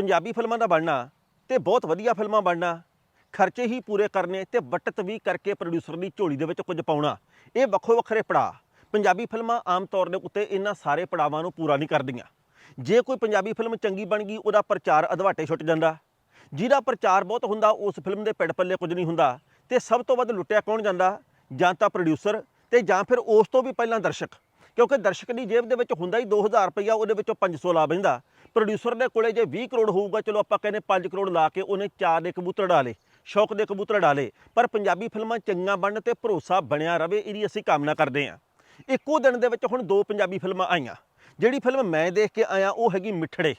ਪੰਜਾਬੀ ਫਿਲਮਾਂ ਦਾ ਬਣਨਾ ਤੇ ਬਹੁਤ ਵਧੀਆ ਫਿਲਮਾਂ ਬਣਨਾ। ਖਰਚੇ ਹੀ ਪੂਰੇ ਕਰਨੇ ਤੇ ਬਟਤ ਵੀ ਕਰਕੇ ਪ੍ਰੋਡਿਊਸਰ ਦੀ ਝੋਲੀ ਦੇ ਵਿੱਚ ਕੁਝ ਪਾਉਣਾ। ਇਹ ਵੱਖੋ ਵੱਖਰੇ ਪੜਾਅ। ਪੰਜਾਬੀ ਫਿਲਮਾਂ ਆਮ ਤੌਰ ਦੇ ਉੱਤੇ ਇਹਨਾਂ ਸਾਰੇ ਪੜਾਵਾਂ ਨੂੰ ਪੂਰਾ ਨਹੀਂ ਕਰਦੀਆਂ। ਜੇ ਕੋਈ ਪੰਜਾਬੀ ਫਿਲਮ ਚੰਗੀ ਬਣ ਗਈ, ਉਹਦਾ ਪ੍ਰਚਾਰ ਅਧਵਾਟੇ ਛੁੱਟ ਜਾਂਦਾ। ਜਿਹਦਾ ਪ੍ਰਚਾਰ ਬਹੁਤ ਹੁੰਦਾ, ਉਸ ਫਿਲਮ ਦੇ ਪਿੜ ਪੱਲੇ ਕੁਝ ਨਹੀਂ ਹੁੰਦਾ ਤੇ ਸਭ ਤੋਂ ਵੱਧ ਲੁੱਟਿਆ ਕੌਣ ਜਾਂਦਾ? ਜਾਂ ਤਾਂ ਪ੍ਰੋਡਿਊਸਰ ਤੇ ਜਾਂ ਫਿਰ ਉਸ ਤੋਂ ਵੀ ਪਹਿਲਾਂ ਦਰਸ਼ਕ। ਕਿਉਂਕਿ ਦਰਸ਼ਕ ਦੀ ਜੇਬ ਦੇ ਵਿੱਚ ਹੁੰਦਾ ਹੀ 2000 ਰੁਪਇਆ ਉਹਦੇ ਵਿੱਚੋਂ 500 ਲਾ ਬੈਂਦਾ ਪ੍ਰੋਡਿਊਸਰ ਦੇ ਕੋਲੇ ਜੇ 20 ਕਰੋੜ ਹੋਊਗਾ, ਚਲੋ ਆਪਾਂ ਕਹਿੰਦੇ 5 ਕਰੋੜ ਲਾ ਕੇ ਉਹਨੇ ਚਾਰ ਦੇ ਕਬੂਤਰ ਡਾਲੇ, ਸ਼ੌਕ ਦੇ ਕਬੂਤਰ ਡਾਲੇ, ਪਰ ਪੰਜਾਬੀ ਫਿਲਮਾਂ ਚੰਗਾ ਬਣਨ ਤੇ ਭਰੋਸਾ ਬਣਿਆ ਰਵੇ, ਇਹਦੀ ਅਸੀਂ ਕਾਮਨਾ ਕਰਦੇ ਹਾਂ। ਇੱਕੋ ਦਿਨ ਦੇ ਵਿੱਚ ਹੁਣ ਦੋ ਪੰਜਾਬੀ ਫਿਲਮਾਂ ਆਈਆਂ, ਜਿਹੜੀ ਫਿਲਮ ਮੈਂ ਦੇਖ ਕੇ ਆਇਆ, ਉਹ ਹੈਗੀ ਮਿੱਠੜੇ।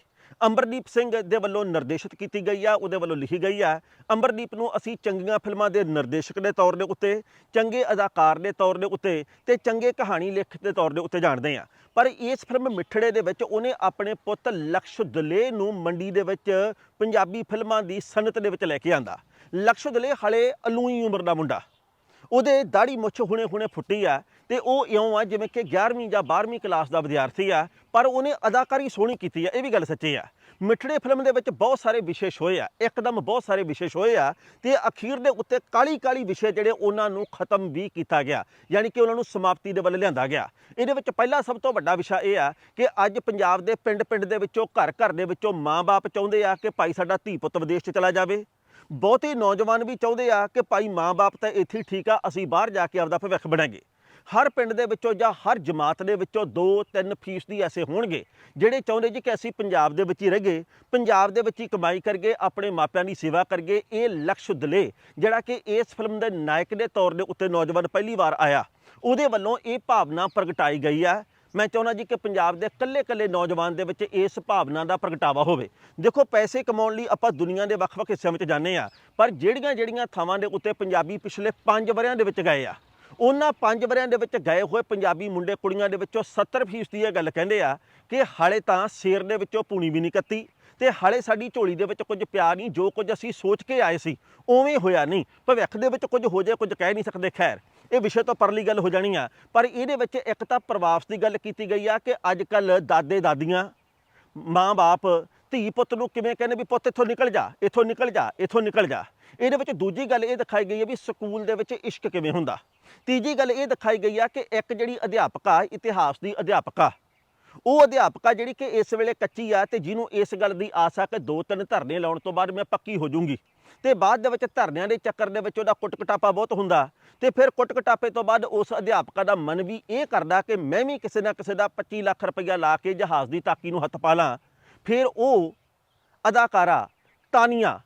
ਅੰਬਰਦੀਪ ਸਿੰਘ ਦੇ ਵੱਲੋਂ ਨਿਰਦੇਸ਼ਿਤ ਕੀਤੀ ਗਈ ਆ, ਉਹਦੇ ਵੱਲੋਂ ਲਿਖੀ ਗਈ ਆ ਅੰਬਰਦੀਪ ਨੂੰ ਅਸੀਂ ਚੰਗੀਆਂ ਫਿਲਮਾਂ ਦੇ ਨਿਰਦੇਸ਼ਕ ਦੇ ਤੌਰ ਦੇ ਉੱਤੇ, ਚੰਗੇ ਅਦਾਕਾਰ ਦੇ ਤੌਰ ਦੇ ਉੱਤੇ ਤੇ ਚੰਗੇ ਕਹਾਣੀ ਲੇਖਕ ਦੇ ਤੌਰ ਦੇ ਉੱਤੇ ਜਾਣਦੇ ਆ। ਪਰ ਇਸ ਫਿਲਮ ਮਿੱਠੜੇ ਦੇ ਵਿੱਚ ਉਹਨੇ ਆਪਣੇ ਪੁੱਤ ਲਕਸ਼ ਦਲੇ ਨੂੰ ਮੰਡੀ ਦੇ ਵਿੱਚ ਪੰਜਾਬੀ ਫਿਲਮਾਂ ਦੀ ਸਨਅਤ ਦੇ ਵਿੱਚ ਲੈ ਕੇ ਆਂਦਾ। ਲਕਸ਼ ਦਲੇ ਹਲੇ ਅਲੂਈ ਉਮਰ ਦਾ ਮੁੰਡਾ। ਉਹਦੇ ਦਾੜੀ ਮੁੱਛ ਹੁਣੇ ਹੁਣੇ ਫੁੱਟੀ ਆ ਤੇ ਉਹ ਇਉਂ ਆ, ਜਿਵੇਂ ਕਿ 11ਵੀਂ ਜਾਂ 12ਵੀਂ ਕਲਾਸ ਦਾ ਵਿਦਿਆਰਥੀ ਆ, ਪਰ ਉਹਨੇ ਅਦਾਕਾਰੀ ਸੋਹਣੀ ਕੀਤੀ ਆ, ਇਹ ਵੀ ਗੱਲ ਸੱਚੀ ਆ। ਮਿੱਠੜੇ ਫਿਲਮ ਦੇ ਵਿੱਚ ਬਹੁਤ ਸਾਰੇ ਵਿਸ਼ੇਸ਼ ਹੋਏ ਆ, ਇੱਕਦਮ ਬਹੁਤ ਸਾਰੇ ਵਿਸ਼ੇਸ਼ ਹੋਏ ਆ, ਤੇ ਅਖੀਰ ਦੇ ਉੱਤੇ ਕਾਲੀ ਕਾਲੀ ਵਿਸ਼ੇ ਜਿਹੜੇ ਉਹਨਾਂ ਨੂੰ ਖਤਮ ਵੀ ਕੀਤਾ ਗਿਆ, ਯਾਨੀ ਕਿ ਉਹਨਾਂ ਨੂੰ ਸਮਾਪਤੀ ਦੇ ਵੱਲ ਲਿਆਂਦਾ ਗਿਆ। ਇਹਦੇ ਵਿੱਚ ਪਹਿਲਾ ਸਭ ਤੋਂ ਵੱਡਾ ਵਿਸ਼ਾ ਇਹ ਆ ਕਿ ਅੱਜ ਪੰਜਾਬ ਦੇ ਪਿੰਡ ਪਿੰਡ ਦੇ ਵਿੱਚੋਂ ਘਰ ਘਰ ਦੇ ਵਿੱਚੋਂ ਮਾਂ-ਬਾਪ ਚਾਹੁੰਦੇ ਆ ਕਿ ਭਾਈ ਸਾਡਾ ਧੀ ਪੁੱਤ ਵਿਦੇਸ਼ 'ਚ ਚਲਾ ਜਾਵੇ। ਬਹੁਤੇ ਨੌਜਵਾਨ ਵੀ ਚਾਹੁੰਦੇ ਆ ਕਿ ਭਾਈ ਮਾਂ-ਬਾਪ ਤਾਂ ਇੱਥੇ ਹੀ ਠੀਕ ਆ, ਅਸੀਂ ਬਾਹਰ ਜਾ ਕੇ ਆਪਦਾ ਭਵਿੱਖ ਬਣਾਂਗੇ ਹਰ ਪਿੰਡ ਦੇ ਵਿੱਚੋਂ ਜਾਂ ਹਰ ਜਮਾਤ ਦੇ ਵਿੱਚੋਂ 2-3 ਫੀਸਦੀ ਐਸੇ ਹੋਣਗੇ, ਜਿਹੜੇ ਚਾਹੁੰਦੇ ਜੀ ਕਿ ਅਸੀਂ ਪੰਜਾਬ ਦੇ ਵਿੱਚ ਹੀ ਰਹੀਏ, ਪੰਜਾਬ ਦੇ ਵਿੱਚ ਹੀ ਕਮਾਈ ਕਰਗੇ ਆਪਣੇ ਮਾਪਿਆਂ ਦੀ ਸੇਵਾ ਕਰਗੇ ਇਹ ਲਕਸ਼ ਦਲੇ ਜਿਹੜਾ ਕਿ ਇਸ ਫਿਲਮ ਦੇ ਨਾਇਕ ਦੇ ਤੌਰ ਦੇ ਉੱਤੇ ਨੌਜਵਾਨ ਪਹਿਲੀ ਵਾਰ ਆਇਆ। ਉਹਦੇ ਵੱਲੋਂ ਇਹ ਭਾਵਨਾ ਪ੍ਰਗਟਾਈ ਗਈ ਆ ਮੈਂ ਚਾਹੁੰਦਾ ਜੀ ਕਿ ਪੰਜਾਬ ਦੇ ਕੱਲੇ-ਕੱਲੇ ਨੌਜਵਾਨ ਦੇ ਵਿੱਚ ਇਸ ਭਾਵਨਾ ਦਾ ਪ੍ਰਗਟਾਵਾ ਹੋਵੇ। ਦੇਖੋ, ਪੈਸੇ ਕਮਾਉਣ ਲਈ ਆਪਾਂ ਦੁਨੀਆ ਦੇ ਵੱਖ-ਵੱਖ ਹਿੱਸਿਆਂ ਵਿੱਚ ਜਾਂਦੇ ਆ ਪਰ ਜਿਹੜੀਆਂ-ਜਿਹੜੀਆਂ ਥਾਵਾਂ ਦੇ ਉੱਤੇ ਪੰਜਾਬੀ ਪਿਛਲੇ 5 ਵਰਿਆਂ ਦੇ ਵਿੱਚ ਗਏ ਆ ਉਹਨਾਂ 5 ਵਰਿਆਂ ਦੇ ਵਿੱਚ ਗਏ ਹੋਏ ਪੰਜਾਬੀ ਮੁੰਡੇ ਕੁੜੀਆਂ ਦੇ ਵਿੱਚੋਂ 70% ਇਹ ਗੱਲ ਕਹਿੰਦੇ ਆ ਕਿ ਹਾਲੇ ਤਾਂ ਸ਼ੇਰ ਦੇ ਵਿੱਚੋਂ ਪੂਣੀ ਵੀ ਨਹੀਂ ਕੱਤੀ ਤੇ ਹਾਲੇ ਸਾਡੀ ਝੋਲੀ ਦੇ ਵਿੱਚ ਕੁਝ ਪਿਆ ਨਹੀਂ, ਜੋ ਕੁਝ ਅਸੀਂ ਸੋਚ ਕੇ ਆਏ ਸੀ, ਉਵੇਂ ਹੋਇਆ ਨਹੀਂ। ਭਵਿੱਖ ਦੇ ਵਿੱਚ ਕੁਝ ਹੋ ਜਾਏ, ਕੁਝ ਕਹਿ ਨਹੀਂ ਸਕਦੇ, ਖੈਰ, ਇਹ ਵਿਸ਼ੇ ਤੋਂ ਪਰਲੀ ਗੱਲ ਹੋ ਜਾਣੀ ਆ। ਪਰ ਇਹਦੇ ਵਿੱਚ ਇੱਕ ਤਾਂ ਪ੍ਰਵਾਸ ਦੀ ਗੱਲ ਕੀਤੀ ਗਈ ਆ ਕਿ ਅੱਜ ਕੱਲ ਦਾਦੇ ਦਾਦੀਆਂ ਮਾਂ-ਬਾਪ ਧੀ ਪੁੱਤ ਨੂੰ ਕਿਵੇਂ ਕਹਿੰਦੇ ਵੀ ਪੁੱਤ, ਇੱਥੋਂ ਨਿਕਲ ਜਾ, ਇੱਥੋਂ ਨਿਕਲ ਜਾ, ਇੱਥੋਂ ਨਿਕਲ ਜਾ। ਇਹਦੇ ਵਿੱਚ ਦੂਜੀ ਗੱਲ ਇਹ ਦਿਖਾਈ ਗਈ ਹੈ ਵੀ ਸਕੂਲ ਦੇ ਵਿੱਚ ਇਸ਼ਕ ਕਿਵੇਂ ਹੁੰਦਾ। ਤੀਜੀ ਗੱਲ ਇਹ ਦਿਖਾਈ ਗਈ ਆ ਕਿ ਇੱਕ ਜਿਹੜੀ ਅਧਿਆਪਕਾ ਇਤਿਹਾਸ ਦੀ ਅਧਿਆਪਕਾ ਉਹ ਅਧਿਆਪਕਾ ਜਿਹੜੀ ਕਿ ਇਸ ਵੇਲੇ ਕੱਚੀ ਆ ਤੇ ਜਿਹਨੂੰ ਇਸ ਗੱਲ ਦੀ ਆਸ ਆ ਕਿ ਦੋ ਤਿੰਨ ਧਰਨੇ ਲਾਉਣ ਤੋਂ ਬਾਅਦ ਮੈਂ ਪੱਕੀ ਹੋ ਜਾਊਂਗੀ। ਤੇ ਬਾਅਦ ਦੇ ਵਿੱਚ ਧਰਨਿਆਂ ਦੇ ਚੱਕਰ ਦੇ ਵਿੱਚ ਉਹਦਾ ਕੁੱਟ-ਕਟਾਪਾ ਬਹੁਤ ਹੁੰਦਾ। ਤੇ ਫਿਰ ਕੁੱਟਕਟਾਪੇ ਤੋਂ ਬਾਅਦ ਉਸ ਅਧਿਆਪਕਾ ਦਾ ਮਨ ਵੀ ਇਹ ਕਰਦਾ ਕਿ ਮੈਂ ਵੀ ਕਿਸੇ ਨਾ ਕਿਸੇ ਦਾ 25 ਲੱਖ ਰੁਪਈਆ ਲਾ ਕੇ ਜਹਾਜ਼ ਦੀ ਤਾਕੀ ਨੂੰ ਹੱਥ ਪਾ ਲਾਂ। ਫਿਰ ਉਹ ਅਦਾਕਾਰਾ ਤਾਨੀਆ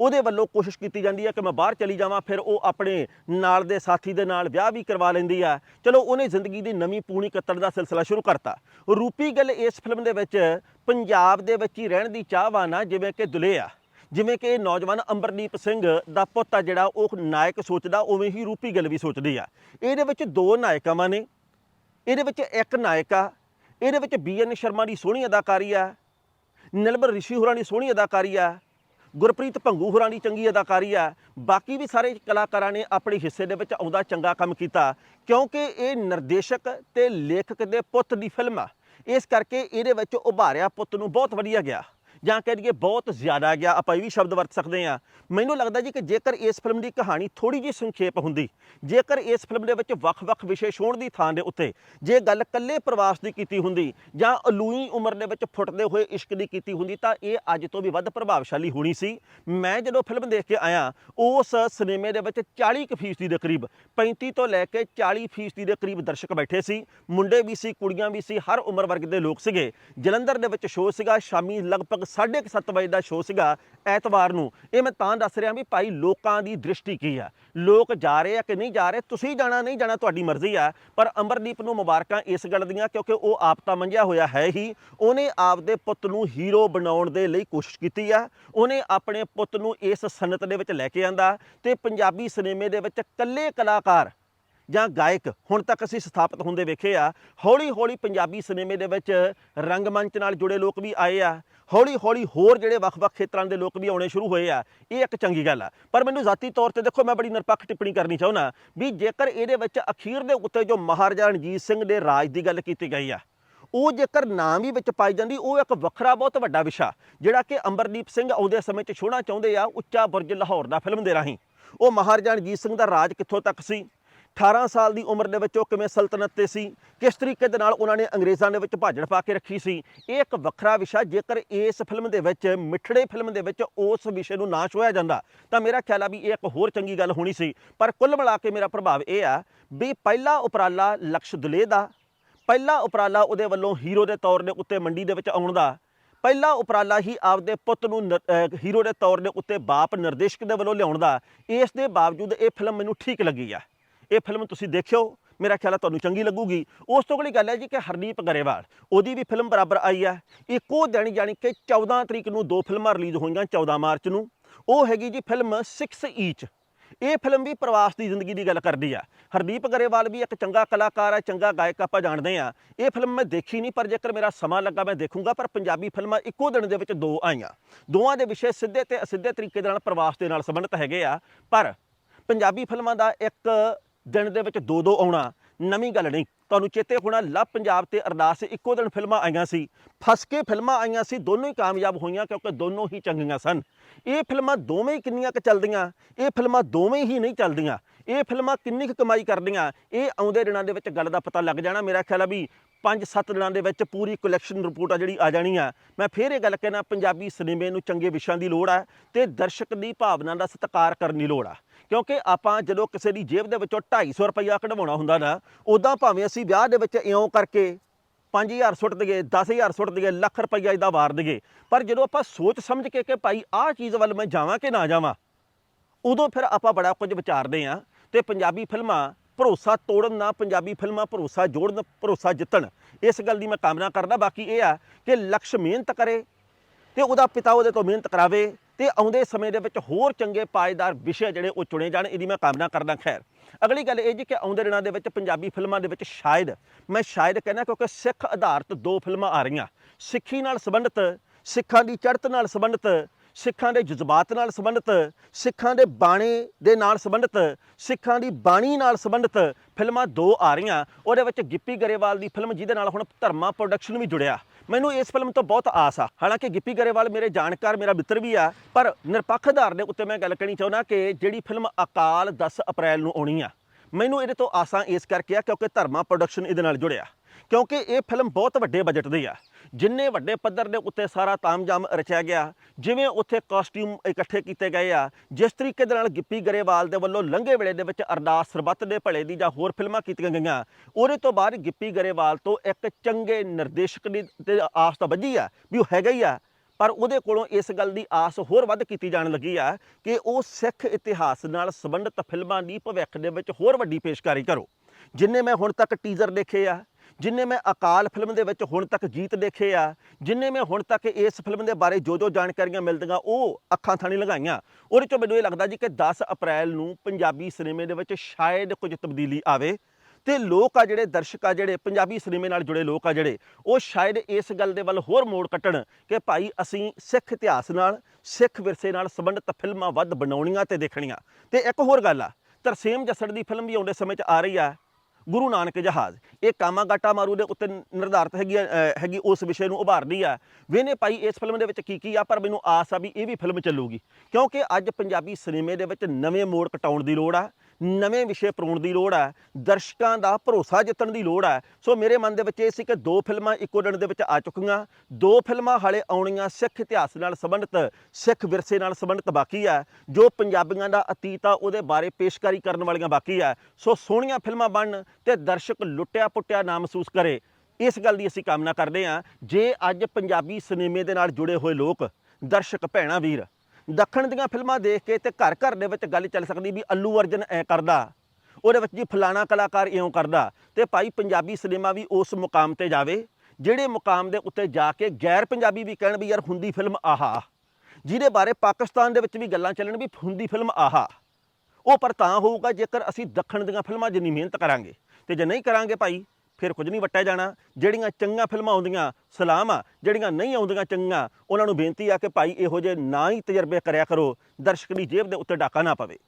ਉਹਦੇ ਵੱਲੋਂ ਕੋਸ਼ਿਸ਼ ਕੀਤੀ ਜਾਂਦੀ ਹੈ ਕਿ ਮੈਂ ਬਾਹਰ ਚਲੀ ਜਾਵਾਂ, ਫਿਰ ਉਹ ਆਪਣੇ ਨਾਲ ਦੇ ਸਾਥੀ ਦੇ ਨਾਲ ਵਿਆਹ ਵੀ ਕਰਵਾ ਲੈਂਦੀ ਆ। ਚਲੋ, ਉਹਨੇ ਜ਼ਿੰਦਗੀ ਦੀ ਨਵੀਂ ਪੂਣੀ ਕੱਤਣ ਦਾ ਸਿਲਸਿਲਾ ਸ਼ੁਰੂ ਕਰਤਾ। ਰੂਪੀ ਗੱਲ ਇਸ ਫਿਲਮ ਦੇ ਵਿੱਚ ਪੰਜਾਬ ਦੇ ਵਿੱਚ ਹੀ ਰਹਿਣ ਦੀ ਚਾਹਵਾਨ ਆ, ਜਿਵੇਂ ਕਿ ਦੁਲੇ ਆ ਜਿਵੇਂ ਕਿ ਇਹ ਨੌਜਵਾਨ ਅੰਬਰਦੀਪ ਸਿੰਘ ਦਾ ਪੁੱਤ ਆ, ਜਿਹੜਾ ਉਹ ਨਾਇਕ ਸੋਚਦਾ, ਉਵੇਂ ਹੀ ਰੂਪੀ ਗੱਲ ਵੀ ਸੋਚਦੀ ਆ। ਇਹਦੇ ਵਿੱਚ ਦੋ ਨਾਇਕਾਵਾਂ ਨੇ। ਇਹਦੇ ਵਿੱਚ ਇੱਕ ਨਾਇਕਾ ਇਹਦੇ ਵਿੱਚ ਬੀਐਨ ਸ਼ਰਮਾ ਦੀ ਸੋਹਣੀ ਅਦਾਕਾਰੀ ਆ। ਨਿਲਬਰ ਰਿਸ਼ੀ ਹੋਰਾਂ ਦੀ ਸੋਹਣੀ ਅਦਾਕਾਰੀ ਆ। ਗੁਰਪ੍ਰੀਤ ਭੰਗੂ ਹੋਰਾਂ ਦੀ ਚੰਗੀ ਅਦਾਕਾਰੀ ਆ। ਬਾਕੀ ਵੀ ਸਾਰੇ ਕਲਾਕਾਰਾਂ ਨੇ ਆਪਣੇ ਹਿੱਸੇ ਦੇ ਵਿੱਚ ਆਉਂਦਾ ਚੰਗਾ ਕੰਮ ਕੀਤਾ, ਕਿਉਂਕਿ ਇਹ ਨਿਰਦੇਸ਼ਕ ਤੇ ਲੇਖਕ ਦੇ ਪੁੱਤ ਦੀ ਫਿਲਮ ਆ। ਇਸ ਕਰਕੇ ਇਹਦੇ ਵਿੱਚ ਉਭਾਰਿਆ ਪੁੱਤ ਨੂੰ ਬਹੁਤ ਵਧੀਆ ਗਿਆ। ਜਾਂ ਕਹਿ ਦਈਏ ਬਹੁਤ ਜ਼ਿਆਦਾ ਗਿਆ, ਆਪਾਂ ਇਹ ਵੀ ਸ਼ਬਦ ਵਰਤ ਸਕਦੇ ਆ ਮੈਨੂੰ ਲੱਗਦਾ ਜੀ ਕਿ ਜੇਕਰ ਇਸ ਫਿਲਮ ਦੀ ਕਹਾਣੀ ਥੋੜੀ ਜਿਹੀ ਸੰਖੇਪ ਹੁੰਦੀ, ਜੇਕਰ ਇਸ ਫਿਲਮ ਦੇ ਵਿੱਚ ਵੱਖ-ਵੱਖ ਵਿਸ਼ੇ ਛੋਣ ਦੀ ਥਾਂ ਦੇ ਉੱਤੇ ਜੇ ਗੱਲ ਇਕੱਲੇ ਪ੍ਰਵਾਸ ਦੀ ਕੀਤੀ ਹੁੰਦੀ ਜਾਂ ਅਲੂਈ ਉਮਰ ਦੇ ਵਿੱਚ ਫੁੱਟਦੇ ਹੋਏ ਇਸ਼ਕ ਦੀ ਕੀਤੀ ਹੁੰਦੀ, ਤਾਂ ਇਹ ਅੱਜ ਤੋਂ ਵੀ ਵੱਧ ਪ੍ਰਭਾਵਸ਼ਾਲੀ ਹੋਣੀ ਸੀ। ਮੈਂ ਜਦੋਂ ਫਿਲਮ ਦੇਖ ਕੇ ਆਇਆ, ਉਸ ਸਿਨੇਮੇ ਦੇ ਵਿੱਚ 40 ਕੁ ਫੀਸਦੀ ਦੇ ਕਰੀਬ 35 ਤੋਂ ਲੈ ਕੇ 40 ਫੀਸਦੀ ਦੇ ਕਰੀਬ ਦਰਸ਼ਕ ਬੈਠੇ ਸੀ। ਮੁੰਡੇ ਵੀ ਸੀ, ਕੁੜੀਆਂ ਵੀ ਸੀ, ਹਰ ਉਮਰ ਵਰਗ ਦੇ ਲੋਕ ਸੀਗੇ। ਜਲੰਧਰ ਦੇ ਵਿੱਚ ਸ਼ੋਅ ਸੀਗਾ, ਸ਼ਾਮੀ ਲਗਭਗ 7:30 ਵਜੇ ਦਾ ਸ਼ੋਅ ਸੀਗਾ ਐਤਵਾਰ ਨੂੰ। ਇਹ ਮੈਂ ਤਾਂ ਦੱਸ ਰਿਹਾ ਵੀ ਭਾਈ ਲੋਕਾਂ ਦੀ ਦ੍ਰਿਸ਼ਟੀ ਕੀ ਆ? ਲੋਕ ਜਾ ਰਹੇ ਆ ਕਿ ਨਹੀਂ ਜਾ ਰਹੇ? ਤੁਸੀਂ ਜਾਣਾ, ਨਹੀਂ ਜਾਣਾ ਤੁਹਾਡੀ ਮਰਜ਼ੀ ਆ। ਪਰ ਅਮਰਦੀਪ ਨੂੰ ਮੁਬਾਰਕਾਂ ਇਸ ਗੱਲ ਦੀਆਂ ਕਿਉਂਕਿ ਉਹ ਆਪ ਤਾਂ ਮੰਝਿਆ ਹੋਇਆ ਹੈ ਹੀ। ਉਹਨੇ ਆਪਦੇ ਪੁੱਤ ਨੂੰ ਹੀਰੋ ਬਣਾਉਣ ਦੇ ਲਈ ਕੋਸ਼ਿਸ਼ ਕੀਤੀ ਆ। ਉਹਨੇ ਆਪਣੇ ਪੁੱਤ ਨੂੰ ਇਸ ਸਨਅਤ ਦੇ ਵਿੱਚ ਲੈ ਕੇ ਆਂਦਾ ਤੇ ਪੰਜਾਬੀ ਸਿਨੇਮੇ ਦੇ ਵਿੱਚ ਇਕੱਲੇ ਕਲਾਕਾਰ ਜਾਂ ਗਾਇਕ ਹੁਣ ਤੱਕ ਅਸੀਂ ਸਥਾਪਿਤ ਹੁੰਦੇ ਵੇਖੇ ਆ। ਹੌਲੀ ਹੌਲੀ ਪੰਜਾਬੀ ਸਿਨੇਮੇ ਦੇ ਵਿੱਚ ਰੰਗਮੰਚ ਨਾਲ ਜੁੜੇ ਲੋਕ ਵੀ ਆਏ ਆ। ਹੌਲੀ ਹੌਲੀ ਹੋਰ ਜਿਹੜੇ ਵੱਖ-ਵੱਖ ਖੇਤਰਾਂ ਦੇ ਲੋਕ ਵੀ ਆਉਣੇ ਸ਼ੁਰੂ ਹੋਏ ਆ, ਇਹ ਇੱਕ ਚੰਗੀ ਗੱਲ ਆ। ਪਰ ਮੈਨੂੰ ਜ਼ਾਤੀ ਤੌਰ ਤੇ ਦੇਖੋ, ਮੈਂ ਬੜੀ ਨਿਰਪੱਖ ਟਿੱਪਣੀ ਕਰਨੀ ਚਾਹੁੰਦਾ ਵੀ ਜੇਕਰ ਇਹਦੇ ਵਿੱਚ ਅਖੀਰ ਦੇ ਉੱਤੇ ਜੋ ਮਹਾਰਾਜਾ ਰਣਜੀਤ ਸਿੰਘ ਦੇ ਰਾਜ ਦੀ ਗੱਲ ਕੀਤੀ ਗਈ ਆ, ਉਹ ਜੇਕਰ ਨਾਮ ਹੀ ਵਿੱਚ ਪਾਈ ਜਾਂਦੀ, ਉਹ ਇੱਕ ਵੱਖਰਾ ਬਹੁਤ ਵੱਡਾ ਵਿਸ਼ਾ, ਜਿਹੜਾ ਕਿ ਅੰਬਰਦੀਪ ਸਿੰਘ ਆਉਂਦੇ ਸਮੇਂ 'ਚ ਛੋਣਾ ਚਾਹੁੰਦੇ ਆ ਉੱਚਾ ਬੁਰਜ ਲਾਹੌਰ ਦਾ ਫਿਲਮ ਦੇ ਰਾਹੀਂ। ਉਹ ਮਹਾਰਾਜਾ ਰਣਜੀਤ ਸਿੰਘ ਦਾ ਰਾਜ ਕਿੱਥੋਂ ਤੱਕ ਸੀ? 18 ਸਾਲ ਦੀ ਉਮਰ ਦੇ ਵਿੱਚ ਉਹ ਕਿਵੇਂ ਸਲਤਨਤ ਤੇ ਸੀ, ਕਿਸ ਤਰੀਕੇ ਦੇ ਨਾਲ ਉਹਨਾਂ ਨੇ ਅੰਗਰੇਜ਼ਾਂ ਦੇ ਵਿੱਚ ਭਾਜੜ ਪਾ ਕੇ ਰੱਖੀ ਸੀ, ਇਹ ਇੱਕ ਵੱਖਰਾ ਵਿਸ਼ਾ ਜੇਕਰ ਇਸ ਫਿਲਮ ਦੇ ਵਿੱਚ, ਮਿੱਠੜੇ ਫਿਲਮ ਦੇ ਵਿੱਚ ਉਸ ਵਿਸ਼ੇ ਨੂੰ ਨਾ ਛੋਇਆ ਜਾਂਦਾ, ਤਾਂ ਮੇਰਾ ਖਿਆਲ ਆ ਵੀ ਇਹ ਇੱਕ ਹੋਰ ਚੰਗੀ ਗੱਲ ਹੋਣੀ ਸੀ, ਪਰ ਕੁੱਲ ਮਿਲਾ ਕੇ ਮੇਰਾ ਪ੍ਰਭਾਵ ਇਹ ਆ ਵੀ ਪਹਿਲਾ ਉਪਰਾਲਾ ਲਕਸ਼ ਦੁਲੇ ਦਾ, ਪਹਿਲਾ ਉਪਰਾਲਾ ਉਹਦੇ ਵੱਲੋਂ ਹੀਰੋ ਦੇ ਤੌਰ ਦੇ ਉੱਤੇ ਮੰਡੀ ਦੇ ਵਿੱਚ ਆਉਣ ਦਾ, ਪਹਿਲਾ ਉਪਰਾਲਾ ਹੀ ਆਪਦੇ ਪੁੱਤ ਨੂੰ ਨ- ਹੀਰੋ ਦੇ ਤੌਰ ਦੇ ਉੱਤੇ ਬਾਪ ਨਿਰਦੇਸ਼ਕ ਦੇ ਵੱਲੋਂ ਲਿਆਉਣ ਦਾ, ਇਸ ਦੇ ਬਾਵਜੂਦ ਇਹ ਫਿਲਮ ਮੈਨੂੰ ਠੀਕ ਲੱਗੀ ਆ। ਇਹ ਫਿਲਮ ਤੁਸੀਂ ਦੇਖਿਓ, ਮੇਰਾ ਖਿਆਲ ਆ ਤੁਹਾਨੂੰ ਚੰਗੀ ਲੱਗੂਗੀ। ਉਸ ਤੋਂ ਅਗਲੀ ਗੱਲ ਹੈ ਜੀ ਕਿ ਹਰਦੀਪ ਗਰੇਵਾਲ, ਉਹਦੀ ਵੀ ਫਿਲਮ ਬਰਾਬਰ ਆਈ ਹੈ। ਇੱਕੋ ਦਿਨ ਯਾਨੀ ਕਿ 14 ਤਰੀਕ ਨੂੰ ਦੋ ਫਿਲਮਾਂ ਰਿਲੀਜ਼ ਹੋਈਆਂ 14 ਮਾਰਚ ਨੂੰ। ਉਹ ਹੈਗੀ ਜੀ ਫਿਲਮ 6 ਈਚ। ਇਹ ਫਿਲਮ ਵੀ ਪ੍ਰਵਾਸ ਦੀ ਜ਼ਿੰਦਗੀ ਦੀ ਗੱਲ ਕਰਦੀ ਆ। ਹਰਦੀਪ ਗਰੇਵਾਲ ਵੀ ਇੱਕ ਚੰਗਾ ਕਲਾਕਾਰ ਆ, ਚੰਗਾ ਗਾਇਕ ਆਪਾਂ ਜਾਣਦੇ ਆ। ਇਹ ਫਿਲਮ ਮੈਂ ਦੇਖੀ ਨਹੀਂ, ਪਰ ਜੇਕਰ ਮੇਰਾ ਸਮਾਂ ਲੱਗਾ ਮੈਂ ਦੇਖੂੰਗਾ, ਪਰ ਪੰਜਾਬੀ ਫਿਲਮਾਂ ਇੱਕੋ ਦਿਨ ਦੇ ਵਿੱਚ ਦੋ ਆਈਆਂ। ਦੋਵਾਂ ਦੇ ਵਿਸ਼ੇ ਸਿੱਧੇ ਤੇ ਅਸਿੱਧੇ ਤਰੀਕੇ ਦੇ ਨਾਲ ਪ੍ਰਵਾਸ ਦੇ ਨਾਲ ਸੰਬੰਧਿਤ ਹੈਗੇ ਆ। ਪਰ ਪੰਜਾਬੀ ਫਿਲਮਾਂ ਦਾ ਇੱਕ ਦਿਨ ਦੇ ਵਿੱਚ ਦੋ ਦੋ ਆਉਣਾ। ਨਵੀਂ ਗੱਲ ਨਹੀਂ। ਤੁਹਾਨੂੰ ਚੇਤੇ ਹੋਣਾ, ਲਵ ਪੰਜਾਬ ਤੇ ਅਰਦਾਸ ਇੱਕੋ ਦਿਨ ਫਿਲਮਾਂ ਆਈਆਂ ਸੀ। ਫਸ ਕੇ ਫਿਲਮਾਂ ਆਈਆਂ ਸੀ, ਦੋਨੋਂ ਹੀ ਕਾਮਯਾਬ ਹੋਈਆਂ ਕਿਉਂਕਿ ਦੋਨੋਂ ਹੀ ਚੰਗੀਆਂ ਸਨ। ਇਹ ਫਿਲਮਾਂ ਦੋਵੇਂ ਹੀ ਕਿੰਨੀਆਂ ਕੁ ਚੱਲਦੀਆਂ, ਇਹ ਫਿਲਮਾਂ ਦੋਵੇਂ ਹੀ ਨਹੀਂ ਚੱਲਦੀਆਂ, ਇਹ ਫਿਲਮਾਂ ਕਿੰਨੀ ਕੁ ਕਮਾਈ ਕਰਦੀਆਂ, ਇਹ ਆਉਂਦੇ ਦਿਨਾਂ ਦੇ ਵਿੱਚ ਗੱਲ ਦਾ ਪਤਾ ਲੱਗ ਜਾਣਾ। ਮੇਰਾ ਖਿਆਲ ਆ ਵੀ 5-7 ਦਿਨਾਂ ਦੇ ਵਿੱਚ ਪੂਰੀ ਕਲੈਕਸ਼ਨ ਰਿਪੋਰਟ ਆ ਜਿਹੜੀ ਆ ਜਾਣੀ ਆ। ਮੈਂ ਫੇਰ ਇਹ ਗੱਲ ਕਹਿਣਾ, ਪੰਜਾਬੀ ਸਿਨੇਮੇ ਨੂੰ ਚੰਗੇ ਵਿਸ਼ਿਆਂ ਦੀ ਲੋੜ ਆ ਤੇ ਦਰਸ਼ਕ ਦੀ ਭਾਵਨਾ ਦਾ ਸਤਿਕਾਰ ਕਰਨ ਦੀ ਲੋੜ ਆ। ਕਿਉਂਕਿ ਆਪਾਂ ਜਦੋਂ ਕਿਸੇ ਦੀ ਜੇਬ ਦੇ ਵਿੱਚੋਂ 250 ਰੁਪਈਆ ਕਢਵਾਉਣਾ ਹੁੰਦਾ ਨਾ ਉਦਾਂ ਭਾਵੇਂ ਅਸੀਂ ਵਿਆਹ ਦੇ ਵਿੱਚ ਇਉਂ ਕਰਕੇ 5000 ਸੁੱਟ ਦਈਏ 10000 ਸੁੱਟ ਦਈਏ, ਲੱਖ ਰੁਪਈਆ ਇਦਾਂ ਵਾਰ ਦਈਏ, ਪਰ ਜਦੋਂ ਆਪਾਂ ਸੋਚ ਸਮਝ ਕੇ ਕਿ ਭਾਈ ਆਹ ਚੀਜ਼ ਵੱਲ ਮੈਂ ਜਾਵਾਂ ਕਿ ਨਾ ਜਾਵਾਂ, ਉਦੋਂ ਫਿਰ ਆਪਾਂ ਬੜਾ ਕੁਝ ਵਿਚਾਰਦੇ ਆਂ ਤੇ ਪੰਜਾਬੀ ਫਿਲਮਾਂ ਭਰੋਸਾ ਤੋੜਨ ਨਾ ਪੰਜਾਬੀ ਫਿਲਮਾਂ ਭਰੋਸਾ ਜੋੜਨ, ਭਰੋਸਾ ਜਿੱਤਣ। ਇਸ ਗੱਲ ਦੀ ਮੈਂ ਕਾਮਨਾ ਕਰਦਾ, ਬਾਕੀ ਇਹ ਆ ਕਿ ਲਕਸ਼ ਮਿਹਨਤ ਕਰੇ ਤੇ ਉਹਦਾ ਪਿਤਾ ਉਹਦੇ ਤੋਂ ਮਿਹਨਤ ਕਰਾਵੇ ਤੇ ਆਉਂਦੇ ਸਮੇਂ ਦੇ ਵਿੱਚ ਹੋਰ ਚੰਗੇ ਪਾਏਦਾਰ ਵਿਸ਼ੇ ਜਿਹੜੇ ਉਹ ਚੁਣੇ ਜਾਣ, ਇਹਦੀ ਮੈਂ ਕਾਮਨਾ ਕਰਦਾ, ਖੈਰ। ਅਗਲੀ ਗੱਲ ਇਹ ਜੀ ਕਿ ਆਉਂਦੇ ਦਿਨਾਂ ਦੇ ਵਿੱਚ ਪੰਜਾਬੀ ਫਿਲਮਾਂ ਦੇ ਵਿੱਚ ਸ਼ਾਇਦ, ਮੈਂ ਸ਼ਾਇਦ ਕਹਿੰਦਾ ਕਿਉਂਕਿ ਸਿੱਖ ਆਧਾਰਿਤ ਦੋ ਫਿਲਮਾਂ ਆ ਰਹੀਆਂ। ਸਿੱਖੀ ਨਾਲ ਸੰਬੰਧਿਤ, ਸਿੱਖਾਂ ਦੀ ਚੜ੍ਹਤ ਨਾਲ ਸੰਬੰਧਿਤ ਸਿੱਖਾਂ ਦੇ ਜਜ਼ਬਾਤ ਨਾਲ ਸੰਬੰਧਿਤ, ਸਿੱਖਾਂ ਦੇ ਬਾਣੇ ਦੇ ਨਾਲ ਸੰਬੰਧਿਤ, ਸਿੱਖਾਂ ਦੀ ਬਾਣੀ ਨਾਲ ਸੰਬੰਧਿਤ ਫਿਲਮਾਂ ਦੋ ਆ ਰਹੀਆਂ। ਉਹਦੇ ਵਿੱਚ ਗਿੱਪੀ ਗਰੇਵਾਲ ਦੀ ਫਿਲਮ ਜਿਹਦੇ ਨਾਲ ਹੁਣ ਧਰਮਾ ਪ੍ਰੋਡਕਸ਼ਨ ਵੀ ਜੁੜਿਆ। ਮੈਨੂੰ ਇਸ ਫਿਲਮ ਤੋਂ ਬਹੁਤ ਆਸ ਆ। ਹਾਲਾਂਕਿ ਗਿੱਪੀ ਗਰੇਵਾਲ ਮੇਰੇ ਜਾਣਕਾਰ, ਮੇਰਾ ਮਿੱਤਰ ਵੀ ਆ, ਪਰ ਨਿਰਪੱਖ ਆਧਾਰ ਦੇ ਉੱਤੇ ਮੈਂ ਗੱਲ ਕਰਨੀ ਚਾਹੁੰਦਾ ਕਿ ਜਿਹੜੀ ਫਿਲਮ ਅਕਾਲ 10 ਅਪ੍ਰੈਲ ਨੂੰ ਆਉਣੀ ਆ, ਮੈਨੂੰ ਇਹਦੇ ਤੋਂ ਆਸਾਂ ਇਸ ਕਰਕੇ ਆ ਕਿਉਂਕਿ ਧਰਮਾ ਪ੍ਰੋਡਕਸ਼ਨ ਇਹਦੇ ਨਾਲ ਜੁੜਿਆ। ਕਿਉਂਕਿ ਇਹ ਫਿਲਮ ਬਹੁਤ ਵੱਡੇ ਬਜਟ ਦੀ ਆ। ਜਿੰਨੇ ਵੱਡੇ ਪੱਧਰ ਦੇ ਉੱਤੇ ਸਾਰਾ ਤਾਮਜਾਮ ਰਚਿਆ ਗਿਆ, ਜਿਵੇਂ ਉੱਥੇ ਕਾਸਟਿਊਮ ਇਕੱਠੇ ਕੀਤੇ ਗਏ ਆ, ਜਿਸ ਤਰੀਕੇ ਦੇ ਨਾਲ ਗਿੱਪੀ ਗਰੇਵਾਲ ਦੇ ਵੱਲੋਂ ਲੰਘੇ ਵੇਲੇ ਦੇ ਵਿੱਚ ਅਰਦਾਸ ਸਰਬੱਤ ਦੇ ਭਲੇ ਦੀ ਜਾਂ ਹੋਰ ਫਿਲਮਾਂ ਕੀਤੀਆਂ ਗਈਆਂ, ਉਹਦੇ ਤੋਂ ਬਾਅਦ ਗਿੱਪੀ ਗਰੇਵਾਲ ਤੋਂ ਇੱਕ ਚੰਗੇ ਨਿਰਦੇਸ਼ਕ ਦੀ ਤੇ ਆਸ ਤਾਂ ਵੱਜੀ ਆ ਵੀ ਉਹ ਹੈਗਾ ਹੀ ਆ, ਪਰ ਉਹਦੇ ਕੋਲੋਂ ਇਸ ਗੱਲ ਦੀ ਆਸ ਹੋਰ ਵੱਧ ਕੀਤੀ ਜਾਣ ਲੱਗੀ ਆ ਕਿ ਉਹ ਸਿੱਖ ਇਤਿਹਾਸ ਨਾਲ ਸੰਬੰਧਿਤ ਫਿਲਮਾਂ ਦੀ ਭਵਿੱਖ ਦੇ ਵਿੱਚ ਹੋਰ ਵੱਡੀ ਪੇਸ਼ਕਾਰੀ ਕਰੋ। ਜਿੰਨੇ ਮੈਂ ਹੁਣ ਤੱਕ ਟੀਜ਼ਰ ਦੇਖੇ ਆ ਜਿੰਨੇ ਮੈਂ ਅਕਾਲ ਫਿਲਮ ਦੇ ਵਿੱਚ ਹੁਣ ਤੱਕ ਗੀਤ ਦੇਖੇ ਆ, ਜਿੰਨੇ ਮੈਂ ਹੁਣ ਤੱਕ ਇਸ ਫਿਲਮ ਦੇ ਬਾਰੇ ਜੋ ਜੋ ਜਾਣਕਾਰੀਆਂ ਮਿਲਦੀਆਂ, ਉਹ ਅੱਖਾਂ ਥਾਣੀ ਲਗਾਈਆਂ। ਉਹਦੇ ਚੋਂ ਮੈਨੂੰ ਇਹ ਲੱਗਦਾ ਜੀ ਕਿ 10 ਅਪ੍ਰੈਲ ਨੂੰ ਪੰਜਾਬੀ ਸਿਨੇਮੇ ਦੇ ਵਿੱਚ ਸ਼ਾਇਦ ਕੁਝ ਤਬਦੀਲੀ ਆਵੇ ਤੇ ਲੋਕ ਆ ਜਿਹੜੇ, ਦਰਸ਼ਕ ਆ ਜਿਹੜੇ, ਪੰਜਾਬੀ ਸਿਨੇਮੇ ਨਾਲ ਜੁੜੇ ਲੋਕ ਆ ਜਿਹੜੇ, ਉਹ ਸ਼ਾਇਦ ਇਸ ਗੱਲ ਦੇ ਵੱਲ ਹੋਰ ਮੋੜ ਕੱਟਣ ਕਿ ਭਾਈ ਅਸੀਂ ਸਿੱਖ ਇਤਿਹਾਸ ਨਾਲ, ਸਿੱਖ ਵਿਰਸੇ ਨਾਲ ਸੰਬੰਧਿਤ ਫਿਲਮਾਂ ਵੱਧ ਬਣਾਉਣੀਆਂ ਤੇ ਦੇਖਣੀਆਂ। ਤੇ ਇੱਕ ਹੋਰ ਗੱਲ ਆ, ਤਰਸੇਮ ਜੱਸੜ ਦੀ ਫਿਲਮ ਵੀ ਆਉਂਦੇ ਸਮੇਂ 'ਚ ਆ ਰਹੀ ਆ। ਗੁਰੂ ਨਾਨਕ ਜਹਾਜ਼। ਇਹ ਕਾਮਾਗਾਟਾ ਮਾਰੂ ਦੇ ਉੱਤੇ ਨਿਰਧਾਰਿਤ ਹੈਗੀ ਹੈਗੀ, ਉਸ ਵਿਸ਼ੇ ਨੂੰ ਉਭਾਰਦੀ ਆ। ਵੇਨੇ ਭਾਈ ਇਸ ਫਿਲਮ ਦੇ ਵਿੱਚ ਕੀ ਕੀ ਆ, ਪਰ ਮੈਨੂੰ ਆਸ ਆ ਵੀ ਇਹ ਵੀ ਫਿਲਮ ਚੱਲੂਗੀ। ਕਿਉਂਕਿ ਅੱਜ ਪੰਜਾਬੀ ਸਿਨੇਮੇ ਦੇ ਵਿੱਚ ਨਵੇਂ ਮੋੜ ਕਟਾਉਣ ਦੀ ਲੋੜ ਆ। ਨਵੇਂ ਵਿਸ਼ੇ ਪਰੋਣ ਦੀ ਲੋੜ ਹੈ, ਦਰਸ਼ਕਾਂ ਦਾ ਭਰੋਸਾ ਜਿੱਤਣ ਦੀ ਲੋੜ ਹੈ। ਸੋ ਮੇਰੇ ਮਨ ਦੇ ਵਿੱਚ ਇਹ ਸੀ ਕਿ ਦੋ ਫਿਲਮਾਂ ਇੱਕੋ ਦਿਨ ਦੇ ਵਿੱਚ ਆ ਚੁੱਕੀਆਂ। ਦੋ ਫਿਲਮਾਂ ਹਾਲੇ ਆਉਣੀਆਂ ਸਿੱਖ ਇਤਿਹਾਸ ਨਾਲ ਸੰਬੰਧਿਤ, ਸਿੱਖ ਵਿਰਸੇ ਨਾਲ ਸੰਬੰਧਿਤ ਬਾਕੀ ਹੈ, ਜੋ ਪੰਜਾਬੀਆਂ ਦਾ ਅਤੀਤ ਆ, ਉਹਦੇ ਬਾਰੇ ਪੇਸ਼ਕਾਰੀ ਕਰਨ ਵਾਲੀਆਂ ਬਾਕੀ ਹੈ। ਸੋ ਸੋਹਣੀਆਂ ਫਿਲਮਾਂ ਬਣਨ ਤੇ ਦਰਸ਼ਕ ਲੁੱਟਿਆ ਪੁੱਟਿਆ ਨਾ ਮਹਿਸੂਸ ਕਰੇ, ਇਸ ਗੱਲ ਦੀ ਅਸੀਂ ਕਾਮਨਾ ਕਰਦੇ ਹਾਂ। ਜੇ ਅੱਜ ਪੰਜਾਬੀ ਸਿਨੇਮੇ ਦੇ ਨਾਲ ਜੁੜੇ ਹੋਏ ਲੋਕ, ਦਰਸ਼ਕ ਭੈਣਾ ਵੀਰ ਦੱਖਣ ਦੀਆਂ ਫਿਲਮਾਂ ਦੇਖ ਕੇ ਤੇ ਘਰ ਘਰ ਦੇ ਵਿੱਚ ਗੱਲ ਚੱਲ ਸਕਦੀ ਵੀ ਅੱਲੂ ਅਰਜਨ ਐ ਕਰਦਾ। ਉਹਦੇ ਵਿੱਚ ਜੀ ਫਲਾਣਾ ਕਲਾਕਾਰ ਇਉਂ ਕਰਦਾ ਤੇ ਭਾਈ ਪੰਜਾਬੀ ਸਿਨੇਮਾ ਵੀ ਉਸ ਮੁਕਾਮ ਤੇ ਜਾਵੇ, ਜਿਹੜੇ ਮੁਕਾਮ ਦੇ ਉੱਤੇ ਜਾ ਕੇ ਗੈਰ ਪੰਜਾਬੀ ਵੀ ਕਹਿਣ ਵੀ ਯਾਰ ਹੁੰਦੀ ਫਿਲਮ ਆਹਾ। ਜਿਹਦੇ ਬਾਰੇ ਪਾਕਿਸਤਾਨ ਦੇ ਵਿੱਚ ਵੀ ਗੱਲਾਂ ਚੱਲਣ ਵੀ ਹੁੰਦੀ ਫਿਲਮ ਆਹਾ। ਉਹ ਪਰ ਤਾਂ ਹੋਊਗਾ ਜੇਕਰ ਅਸੀਂ ਦੱਖਣ ਦੀਆਂ ਫਿਲਮਾਂ ਜਿੰਨੀ ਮਿਹਨਤ ਕਰਾਂਗੇ। ਤੇ ਜੇ ਨਹੀਂ ਕਰਾਂਗੇ ਭਾਈ ਫਿਰ ਕੁਝ ਨਹੀਂ ਵੱਟਿਆ ਜਾਣਾ। ਜਿਹੜੀਆਂ ਚੰਗੀਆਂ ਫਿਲਮਾਂ ਆਉਂਦੀਆਂ, ਸਲਾਮ ਆ। ਜਿਹੜੀਆਂ ਨਹੀਂ ਆਉਂਦੀਆਂ ਚੰਗੀਆਂ, ਉਹਨਾਂ ਨੂੰ ਬੇਨਤੀ ਆ ਕਿ ਭਾਈ ਇਹੋ ਜਿਹੇ ਨਾ ਹੀ ਤਜਰਬੇ ਕਰਿਆ ਕਰੋ। ਦਰਸ਼ਕ ਦੀ ਜੇਬ ਦੇ ਉੱਤੇ ਡਾਕਾ ਨਾ ਪਵੇ।